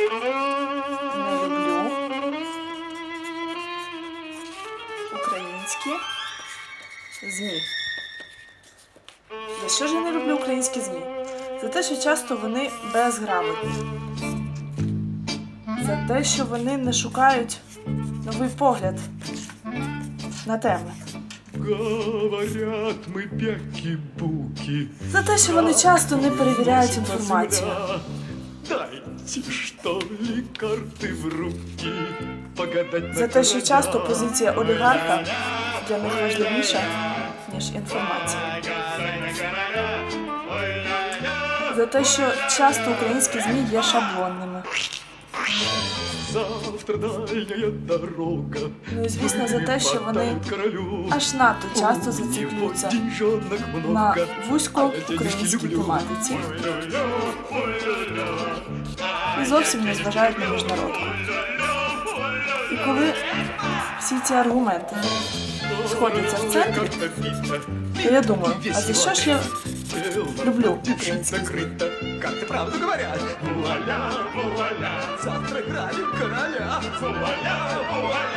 Не люблю українські ЗМІ. За що ж я не люблю українські ЗМІ? За те, що часто вони безграмотні. За те, що вони не шукають новий погляд на теми. Говорят мы пяки-буки. За те, що вони часто не перевіряють інформацію. Дайте, что ли, карты в руки. Погадать За те, що часто позиція олігарха для них важливіша, ніж інформація. За те, що часто українські ЗМІ є шаблонними. Завтра дальняя дорога. Ну і звісно, за те, що вони аж надто часто зациклюються на вузько А я денежки українській люблю. тематиці і зовсім не зважають на міжнародку. І коли всі ці аргументи сходяться в центрі, то я думаю, а за що ж я люблю ЗМІ? закрыто. Карты правду говорят. Вуаля, вуаля, завтра грабим короля. Вуаля, вуаля.